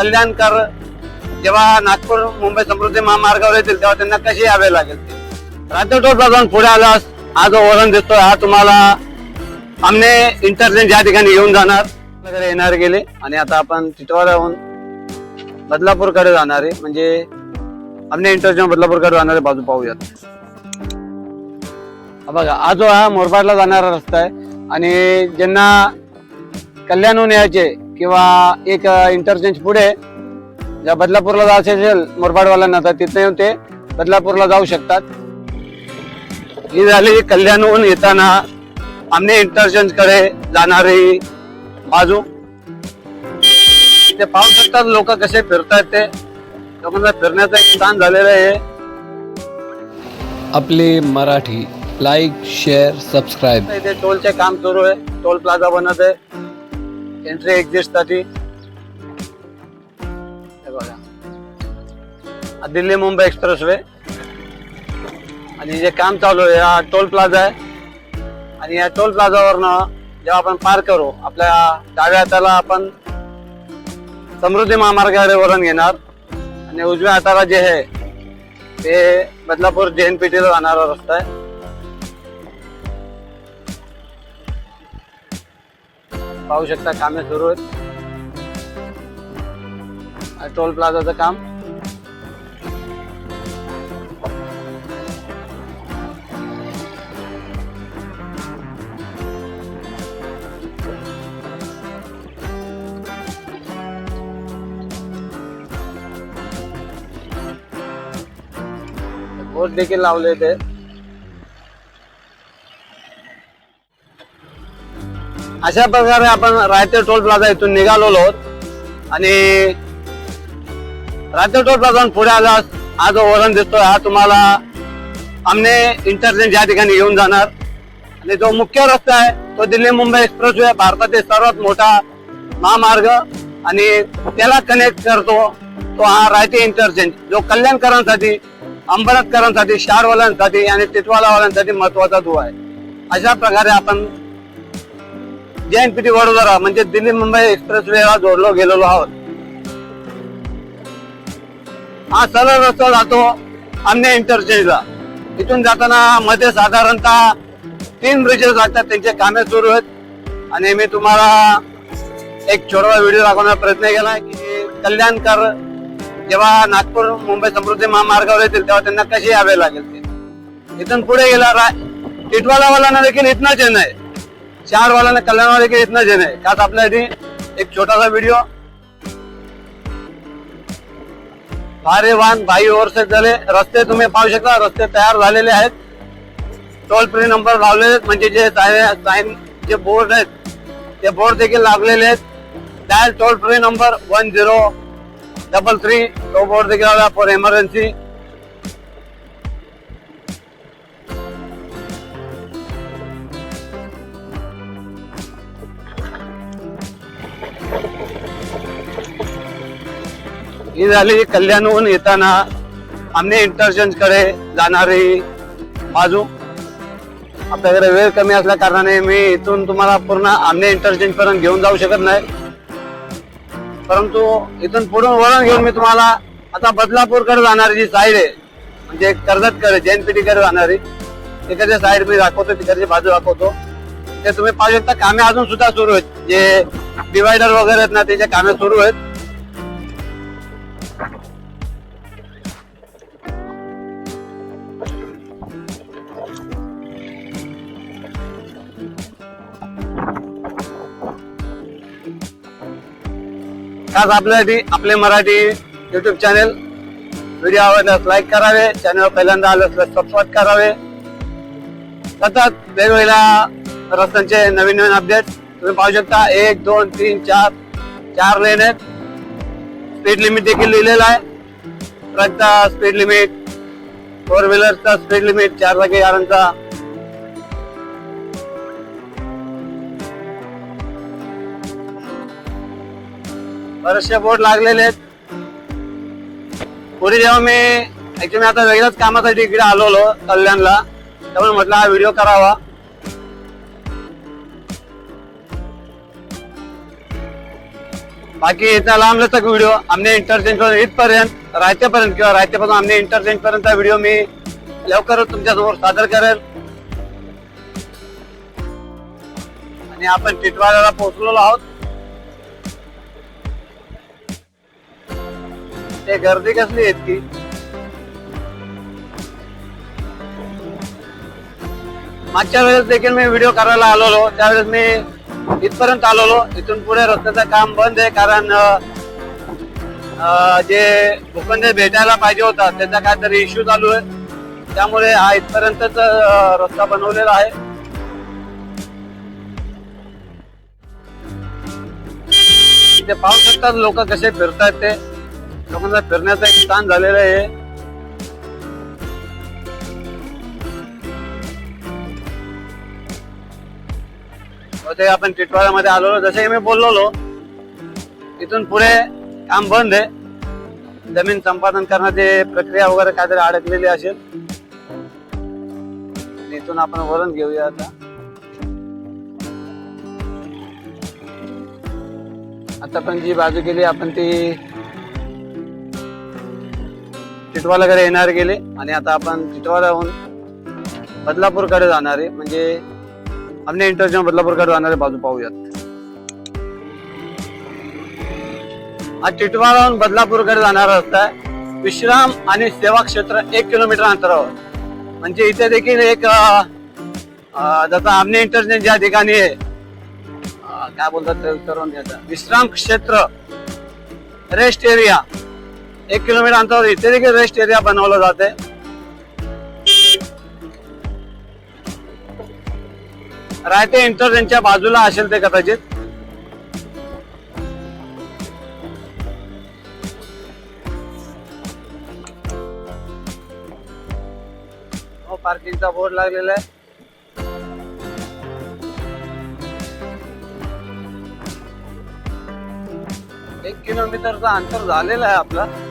कल्याणकर जेव्हा नागपूर मुंबई समृद्धी महामार्गावर येतील तेव्हा त्यांना कशी यावे लागेल? ते राज्य पुढे आलास हा जो वरण दिसतोय हा तुम्हाला आमने इंटरचेंज या ठिकाणी येऊन जाणार. वगैरे येणार गेले. आणि आता आपण टिटवाळ्याहून बदलापूरकडे जाणार आहे. म्हणजे आमने इंटरचेंज बदलापूरकडे जाणारे बाजू पाहूयात. बघा हा जो हा मोरबाडला जाणारा रस्ता आहे. आणि ज्यांना कल्याणहून यायचे किंवा एक इंटरचेंज पुढे ज्या बदलापूरला जायचे असेल मोरबाडवाल्यांना तर तिथे येऊन ते बदलापूरला जाऊ शकतात. ही झाली कल्याणहून येताना आमने इंटरचेंजकडे जाणारी बाजू. ते पाहू शकतात लोक कसे फिरतात ते. लोकांना फिरण्याचं एक स्थान झालेलं आहे. आपले मराठी लाईक शेअर सबस्क्राईब इथे टोलचे काम सुरू आहे. टोल प्लाझा बनत आहे. एंट्री एक्झिटसाठी बघा दिल्ली मुंबई एक्सप्रेस वे आणि जे काम चालू आहे हा टोल प्लाझा आहे. आणि या टोल प्लाझावरनं जेव्हा आपण पार करू आपल्या डाव्या हाताला आपण समृद्धी महामार्गाकडे वळण घेणार. आणि उजव्या हाताला जे आहे ते बदलापूर जे एन पी टीला जाणारा रस्ता आहे. पाहू शकता कामे सुरू आहेत. टोल प्लाझाचं काम. बोर्ड देखील लावले ते अशा प्रकारे आपण रायते टोल प्लाझा इथून निघालेलो आहोत. आणि रायते टोल प्लाझा पुढे आलास हा जो वरण दिसतोय हा तुम्हाला आमने इंटरचेंज या ठिकाणी येऊन जाणार. आणि जो मुख्य रस्ता आहे तो दिल्ली मुंबई एक्सप्रेस वे भारतातील सर्वात मोठा महामार्ग. आणि त्याला कनेक्ट करतो तो हा रायते इंटरचेंज जो कल्याणकरांसाठी अंबरनाथकरांसाठी शारवाल्यांसाठी आणि तिटवालावाल्यांसाठी महत्त्वाचा दुवा आहे. अशा प्रकारे आपण जेएनपीटी वडोदरा म्हणजे दिल्ली मुंबई एक्सप्रेस वेला जोडलो गेलेलो आहोत. हा सरळ रस्ता जातो अन्य इंटरचेंजला इथून जाताना मध्ये साधारणतः तीन ब्रिजेस लागतात त्यांचे कामे सुरू आहेत. आणि मी तुम्हाला एक छोटा व्हिडिओ दाखवण्याचा प्रयत्न केला की कल्याणकर जेव्हा नागपूर मुंबई समृद्धी महामार्गावर येतील तेव्हा त्यांना कशी यावे लागेल ते. इथून पुढे गेला टिटवालावाला देखील इथनच येणं आहे. चार वाला कल्याण वाले के इतना येणं आहे त्यात आपल्यासाठी एक छोटासा व्हिडिओ भारे वाहन भाई ओव्हरसेट झाले. रस्ते तुम्ही पाहू शकता. रस्ते तयार झालेले आहेत. टोल फ्री नंबर लावलेले आहेत. म्हणजे जे साईन जे बोर्ड आहेत ते बोर्ड देखील लागलेले आहेत. Dial toll free number one zero double three तो बोर्ड देखील लावला फॉर इमर्जन्सी ही झाली कल्याणहून येताना आमने इंटरचेंजकडे जाणारी बाजू. आपल्याकडे वेळ कमी असल्या कारणाने मी इथून तुम्हाला पूर्ण आमने इंटरचेंज पर्यंत घेऊन जाऊ शकत नाही. परंतु इथून पुढून वळण घेऊन मी तुम्हाला आता बदलापूरकडे जाणारी जी साईड आहे म्हणजे कर्जतकडे जैनपीटी कडे जाणारी तिकडच्या साईड मी दाखवतो तिकडची बाजू दाखवतो. ते तुम्ही पाहू शकता कामे अजून सुद्धा सुरू आहेत. जे डिवायडर वगैरे आहेत ना त्याचे कामे सुरू आहेत. खास आपल्यासाठी आपले मराठी युट्यूब चॅनेल व्हिडिओ आवडल्यास लाईक करावे. चॅनल पहिल्यांदा आलं असल्यास सबस्क्राईब करावे. सतत वेगवेगळ्या रस्त्यांचे नवीन नवीन अपडेट तुम्ही पाहू शकता. एक दोन तीन चार चार लेन आहेत. स्पीड लिमिट देखील लिहिलेलं आहे. ट्रकचा स्पीड लिमिट फोर व्हीलरचा स्पीड लिमिट चार जागी यारांचा बरेचसे बोर्ड लागलेले आहेत. पुढे जेव्हा मी ऍक्च्युली आता वेगळ्याच कामासाठी इकडे आलेलो कल्याणला. त्यामुळे म्हटलं हा व्हिडिओ करावा. बाकी इथं लांब लचक व्हिडिओ आमने इंटरचेंज इथपर्यंत रायतेपर्यंत किंवा रायतेपासून आमने इंटरचेंज पर्यंत व्हिडिओ मी लवकरच तुमच्यासमोर सादर करेल. आणि आपण टिटवाळ्याला पोहोचलेलो आहोत. ते गर्दी कसली आहे इतकी मागच्या वेळेस देखील मी व्हिडिओ करायला आलेलो. त्यावेळेस मी इथपर्यंत आलेलो. इथून पुढे रस्त्याचं काम बंद आहे कारण जे भूखंड भेटायला पाहिजे होता त्याचा काहीतरी इश्यू चालू आहे. त्यामुळे हा इथपर्यंतच रस्ता बनवलेला आहे. इथे पाहू शकतात लोक कसे फिरतात ते. लोकांचा फिरण्याचं एक स्थान झालेलं आहे. होते ते आपण टिटवाळ्यामध्ये आलो जसे की मी बोललो इथून पुढे काम बंद आहे. जमीन संपादन करण्याची प्रक्रिया वगैरे काहीतरी अडकलेली असेल. इथून आपण वरण घेऊया आता. आता पण जी बाजू गेली आपण ती टिटवालाकडे येणार गेले आणि आता आपण टिटवालाहून बदलापूरकडे जाणार आहे. म्हणजे आमने इंटरजन बदलापूरकडे जाणारे बाजू पाहूयात. हा टिटवाळाहून बदलापूरकडे जाणारा रस्ता आहे विश्राम आणि सेवा क्षेत्र एक किलोमीटर अंतरावर. म्हणजे इथे देखील एक जसं आमने इंटरजन ज्या ठिकाणी आहे काय बोलतात विश्राम क्षेत्र रेस्ट एरिया. एक किलोमीटर अंतरावर इथे देखील रेस्ट एरिया बनवलं जाते. रायते इंटरचेंजच्या बाजूला असेल ते कदाचित. हो पार्किंगचा बोर्ड लागलेला आहे. एक किलोमीटरचं अंतर झालेलं आहे आपलं.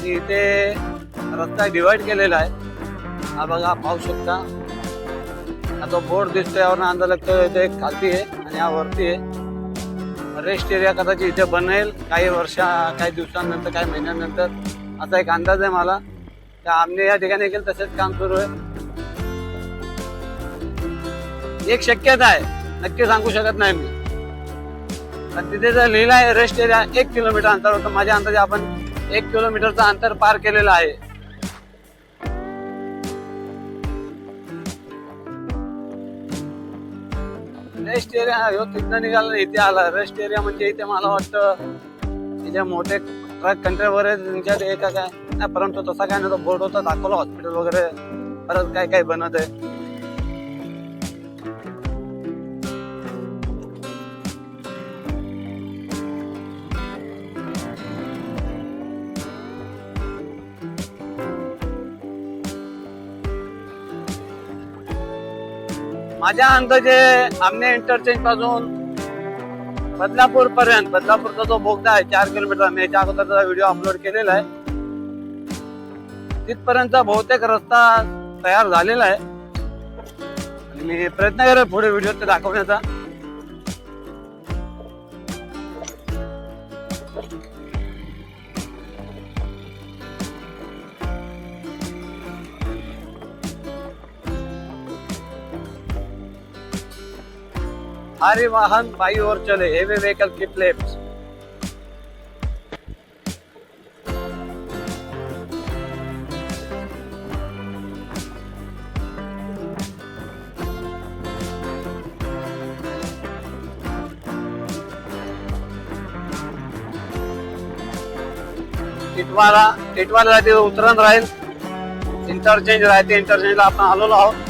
आणि इथे रस्ता डिवाइड केलेला आहे. हा बघा पाहू शकता. हा तो बोर्ड दिसतोय यावर अंदाज लागतो इथे एक खालती आहे आणि हा वरती आहे. रेस्ट एरिया कदाचित इथे बनेल काही वर्षा काही दिवसांनंतर काही महिन्यानंतर. असा एक अंदाज आहे मला. त्या आमने या ठिकाणी केलं तसेच काम सुरू आहे. एक शक्यता आहे. नक्की सांगू शकत नाही मी. पण तिथे जर लिहिलं आहे रेस्ट एरिया एक किलोमीटर अंतर होतं माझ्या अंदाजे आपण एक किलोमीटरचं अंतर पार केलेलं आहे. रेस्ट एरिया ह्यो तिथनं निघाला इथे आला. रेस्ट एरिया म्हणजे इथे मला वाटतं इथे मोठे ट्रक कंटेनर आहेत त्यांच्यात एका काय नाही परंतु तसा काय नाही तो बोर्ड होता दाखवला हॉस्पिटल वगैरे. परत काय काय बनत आहे. माझ्या अंदाजे आमने इंटरचेंजपासून बदलापूर पर्यंत बदलापूरचा जो बोगदा आहे चार किलोमीटर मी याच्या अगोदरचा व्हिडिओ अपलोड केलेला आहे. तिथपर्यंतचा बहुतेक रस्ता तयार झालेला आहे. आणि मी प्रयत्न करेल पुढे व्हिडिओ ते दाखवण्याचा. भारी वाहन बाई ओर चले heavy vehicle keep left Titwala Titwala राहते उतरण राहील. इंटरचेंज राहते इंटरचेंजला आपण आलेलो आहोत.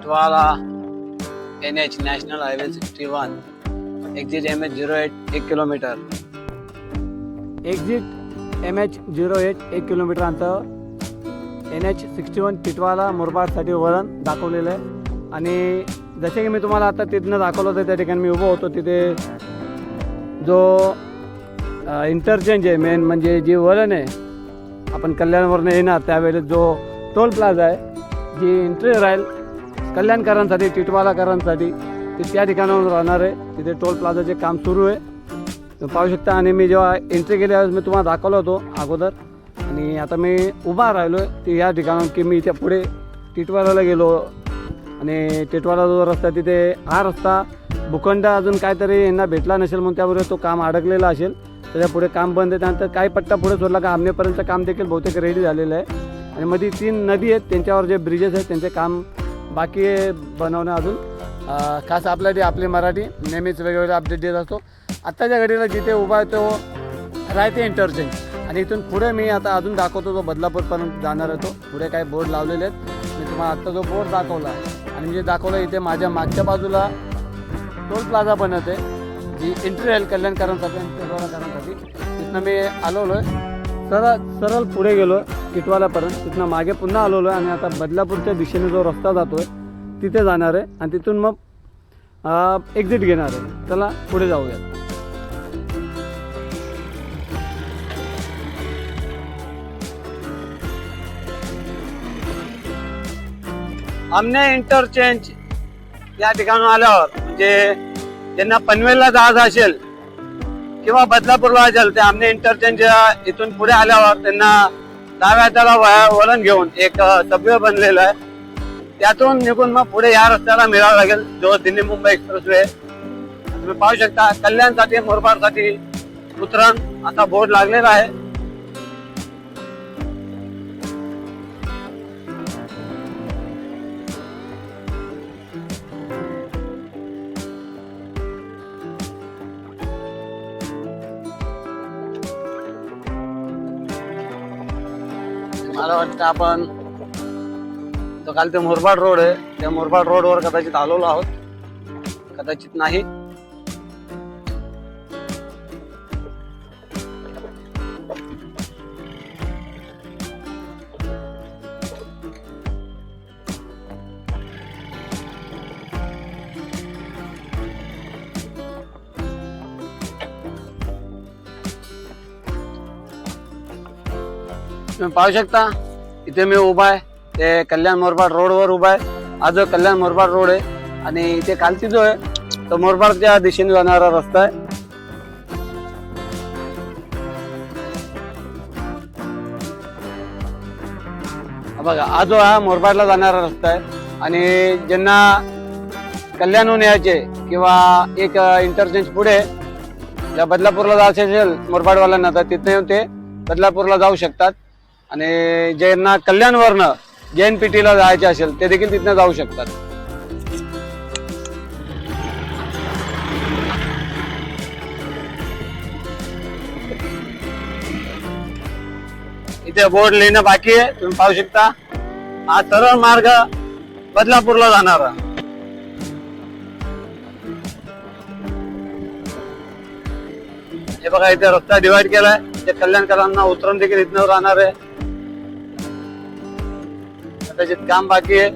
Titwala N H national highway sixty one exit M H zero eight एक kilometre. Exit M H zero eight एक किलोमीटर अंतर N H sixty one Titwala मुरबाडसाठी वळण दाखवलेलं आहे. आणि जसे की मी तुम्हाला आता तिथनं दाखवलं होतं त्या ठिकाणी मी उभं होतो. तिथे जो इंटरचेंज आहे मेन म्हणजे जे वळण आहे आपण कल्याणवरनं येणार त्यावेळेस जो टोल प्लाझा आहे जी एंट्री राहील कल्याणकरांसाठी टिटवालाकरांसाठी ते त्या ठिकाणावर राहणार आहे. तिथे टोल प्लाझाचे काम सुरू आहे. पाहू शकता आणि मी जेव्हा एंट्री केली त्यावेळेस मी तुम्हाला दाखवलं होतो अगोदर. आणि आता मी उभा राहिलो आहे ते या ठिकाणाहून की मी इथे पुढे टिटवालाला गेलो. आणि टिटवाला जो रस्ता तिथे हा रस्ता भूखंड अजून काहीतरी यांना भेटला नसेल म्हणून त्याबरोबर तो काम अडकलेला असेल. त्याच्या पुढे काम बंद आहे त्यानंतर काही पट्टा पुढे सोडला का आमनेपर्यंत काम देखील बहुतेक रेडी झालेलं आहे. आणि मध्ये तीन नदी आहेत त्यांच्यावर जे ब्रिजेस आहेत त्यांचे काम बाकी बनवणं अजून. खास आपल्यासाठी आपली मराठी नेहमीच वेगवेगळे अपडेट देत असतो. आत्ताच्या घडीला जिथे उभा आहे तो राहते इंटरचेंज आणि इथून पुढे मी आता अजून दाखवतो तो बदलापूरपर्यंत जाणार होतो पुढे काही बोर्ड लावलेले आहेत. मी तुम्हाला आत्ता जो बोर्ड दाखवला आणि मी जे दाखवलं इथे माझ्या मागच्या बाजूला टोल प्लाझा बनत आहे जी एंट्री राहील कल्याणकरांसाठी आणि कल्याणकरांसाठी. तिथनं मी आलो आहे सरळ सरळ पुढे गेलो किटवाल्यापर्यंत तिथनं मागे पुन्हा आलेलो आहे आणि आता बदलापूरच्या दिशेने जो रस्ता जातो आहे तिथे जाणार आहे आणि तिथून मग एक्झिट घेणार आहे. चला पुढे जाऊया आमने इंटरचेंज या ठिकाणी आल्यावर म्हणजे ज्यांना पनवेलला जायचं असेल किंवा बदलापूरला असेल ते आमने इंटरचेंज इथून पुढे आल्यावर त्यांना डाव्या त्याला वळण घेऊन एक सभ्य बनलेलं आहे. त्यातून निघून मग पुढे या रस्त्याला मिळावं लागेल जो दिल्ली मुंबई एक्सप्रेस वे तुम्ही पाहू शकता कल्याणसाठी मुरबाडसाठी उतरण असा बोर्ड लागलेला आहे. मला आपण? तो काल ते मुरबाड रोड आहे. त्या मुरबाड रोडवर कदाचित आलेलो आहोत. कदाचित नाही. तुम्ही पाहू शकता? इथे मी उभा आहे. ते कल्याण मोरबाड रोडवर उभा आहे. हा जो कल्याण मोरबाड रोड आहे आणि इथे खालची जो आहे तो मोरबाडच्या दिशेने जाणारा रस्ता आहे. बघा हा जो हा मोरबाडला जाणारा रस्ता आहे. आणि ज्यांना कल्याणहून यायचे किंवा एक इंटरचेंज पुढे ज्या बदलापूरला जायचे असेल मोरबाडवाल्यांना तर तिथे येऊन ते बदलापूरला जाऊ शकतात. आणि ज्यांना कल्याणवरनं जे एन जायचे असेल ते देखील तिथनं जाऊ शकतात. इथे बोर्ड लिहिणं बाकी आहे तुम्ही पाहू शकता. हा सरळ मार्ग बदलापूरला जाणार. हे बघा इथे रस्ता डिवाइड केलाय. ते कल्याणकरांना उतरण देखील इथनं राहणार आहे. त्याच्यात काम बाकी आहे.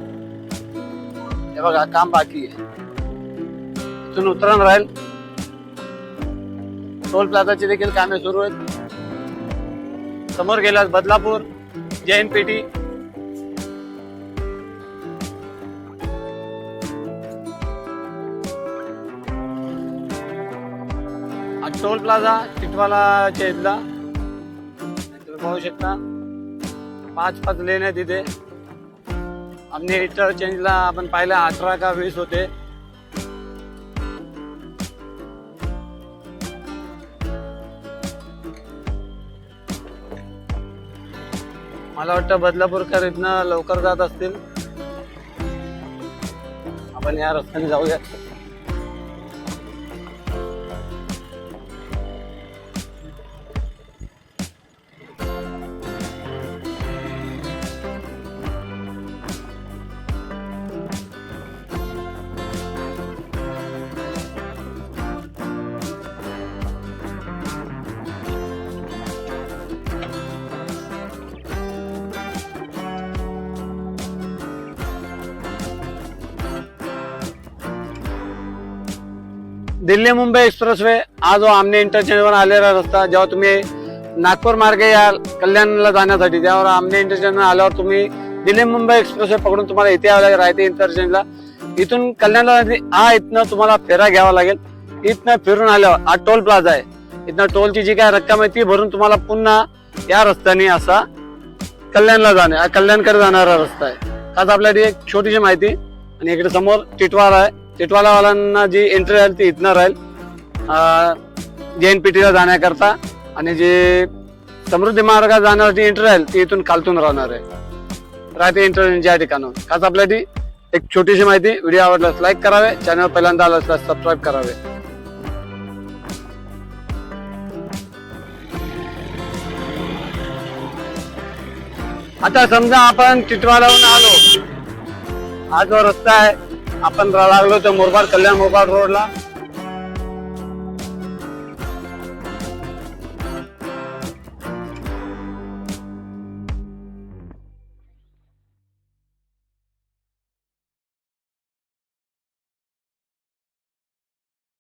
हे बघा काम बाकी आहे. इथून उतरण राहील. टोल प्लाझाची देखील कामे सुरू आहेत. समोर गेल्यास बदलापूर जैन पेटी टोल प्लाझा टिटवालाच्या इथला. तुम्ही पाहू शकता. पाच पाच लेन तिथे. आमने इंटरचेंजला आपण पाहिलं अठरा का वीस होते. मला वाटतं बदलापूरकर इथनं लवकर जात असतील. आपण या रस्त्याने जाऊया. दिल्ली मुंबई एक्सप्रेस वे हा जो आमने इंटरचेंजवर आलेला रस्ता. जेव्हा तुम्ही नागपूर मार्गे याल कल्याणला जाण्यासाठी त्यावर आमने इंटरचेंजवर आल्यावर तुम्ही दिल्ली मुंबई एक्सप्रेस वे पकडून तुम्हाला इथे यावं लागेल राहते इंटरचेंजला इथून कल्याणला हा इथनं तुम्हाला फेरा घ्यावा लागेल. इथनं फिरून आल्यावर हा टोल प्लाझा आहे. इथनं टोलची जी काय रक्कम आहे ती भरून तुम्हाला पुन्हा या रस्त्याने असा कल्याणला जाणे हा कल्याणकडे जाणारा रस्ता आहे. आज आपल्यासाठी एक छोटीशी माहिती आणि इकडे समोर टिटवार आहे. टिटवालावाल्यांना जी एंट्री राहील ती इथनं राहील. जे एन पी टीला जाण्याकरता आणि जे समृद्धी मार्गात जाण्यासाठी एंट्री राहील ती इथून खालतून राहणार आहे. राहते एंट्री या ठिकाणाहून. खास आपल्यासाठी एक छोटीशी माहिती व्हिडिओ आवडल्यास लाईक करावे चॅनल पहिल्यांदा आलं असल्यास सबस्क्राईब करावे. आता समजा आपण टिटवालाहून आलो. हा जो रस्ता आहे आपण लागलो तर मुरबाड कल्याण मुरबाड रोडला.